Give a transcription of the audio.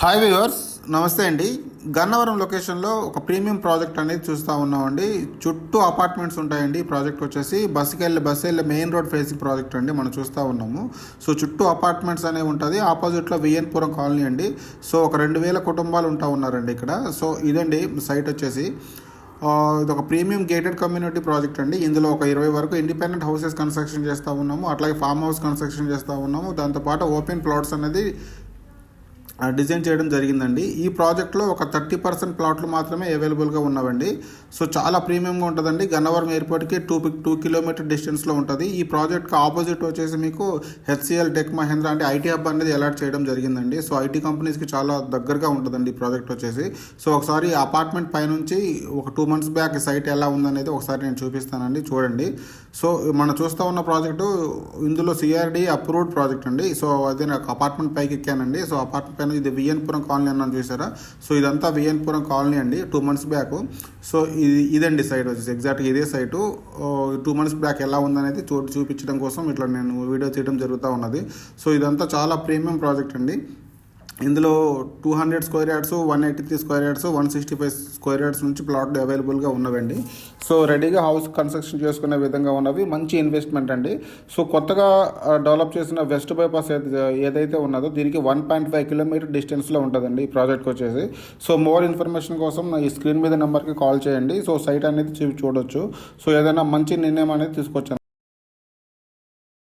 Hi viewers నమస్తే అండి. గన్నవరం లొకేషన్లో ఒక ప్రీమియం ప్రాజెక్ట్ అనేది చూస్తూ ఉన్నామండి. చుట్టూ అపార్ట్మెంట్స్ ఉంటాయండి. ఈ ప్రాజెక్ట్ వచ్చేసి బస్సుకి వెళ్ళి బస్సు వెళ్ళి మెయిన్ రోడ్ ఫేసింగ్ ప్రాజెక్ట్ అండి. మనం చూస్తూ ఉన్నాము. సో చుట్టూ అపార్ట్మెంట్స్ అనేవి ఉంటుంది. ఆపోజిట్లో విఎన్పురం కాలనీ అండి. సో ఒక రెండు వేల కుటుంబాలు ఉంటా ఉన్నారండి ఇక్కడ. సో ఇదండి సైట్ వచ్చేసి. ఇది ఒక ప్రీమియం గేటెడ్ కమ్యూనిటీ ప్రాజెక్ట్ అండి. ఇందులో ఒక ఇరవై వరకు ఇండిపెండెంట్ హౌసెస్ కన్స్ట్రక్షన్ చేస్తూ ఉన్నాము. అట్లాగే ఫామ్ హౌస్ కన్స్ట్రక్షన్ చేస్తూ ఉన్నాము. దాంతోపాటు ఓపెన్ ప్లాట్స్ అనేది డిజైన్ చేయడం జరిగిందండి. ఈ ప్రాజెక్ట్లో ఒక థర్టీ పర్సెంట్ ప్లాట్లు మాత్రమే అవైలబుల్గా ఉన్నవండి. సో చాలా ప్రీమియంగా ఉంటుందండి. గన్నవరం ఎయిర్పోర్ట్కి టూ టూ కిలోమీటర్ డిస్టెన్స్లో ఉంటుంది. ఈ ప్రాజెక్ట్కి ఆపోజిట్ వచ్చేసి మీకు హెచ్సిఎల్ టెక్ మహేంద్ర అంటే ఐటీ హబ్ అనేది అలాట్ చేయడం జరిగిందండి. సో ఐటీ కంపెనీస్కి చాలా దగ్గరగా ఉంటుందండి ఈ ప్రాజెక్ట్ వచ్చేసి. సో ఒకసారి అపార్ట్మెంట్ పైనుంచి ఒక టూ మంత్స్ బ్యాక్ సైట్ ఎలా ఉందనేది ఒకసారి నేను చూపిస్తానండి. చూడండి. సో మనం చూస్తూ ఉన్న ప్రాజెక్టు ఇందులో సిఆర్డి అప్రూవ్డ్ ప్రాజెక్ట్ అండి. సో అదే నాకు అపార్ట్మెంట్ పైకి ఎక్కానండి. సో అపార్ట్మెంట్ పైన ఇది విఎన్పురం కాలనీ అన్నాను చూసారా? సో ఇదంతా విఎన్పురం కాలనీ అండి టూ మంత్స్ బ్యాక్ సో ఇది ఇదండి సైట్ వచ్చేసి ఎగ్జాక్ట్గా ఇదే సైటు టూ మంత్స్ బ్యాక్ ఎలా ఉందనేది చూ చూపించడం కోసం ఇట్లా నేను వీడియో తీయడం జరుగుతూ ఉన్నది. సో ఇదంతా చాలా ప్రీమియం ప్రాజెక్ట్ అండి. ఇందులో two hundred square yards one eighty three square yards one sixty five square yards నుంచి ప్లాట్లు అవైలబుల్గా ఉన్నవండి. సో రెడీగా హౌస్ కన్స్ట్రక్షన్ చేసుకునే విధంగా ఉన్నవి. మంచి ఇన్వెస్ట్మెంట్ అండి. సో కొత్తగా డెవలప్ చేసిన వెస్ట్ బైపాస్ ఏదైతే ఉన్నదో దీనికి వన్ పాయింట్ ఫైవ్ కిలోమీటర్ డిస్టెన్స్లో ఉంటుందండి ఈ ప్రాజెక్ట్కి వచ్చేసి. సో మోర్ ఇన్ఫర్మేషన్ కోసం నా ఈ స్క్రీన్ మీద నెంబర్కి కాల్ చేయండి. సో సైట్ అనేది చూడొచ్చు. సో ఏదైనా మంచి నిర్ణయం అనేది తీసుకొచ్చాను.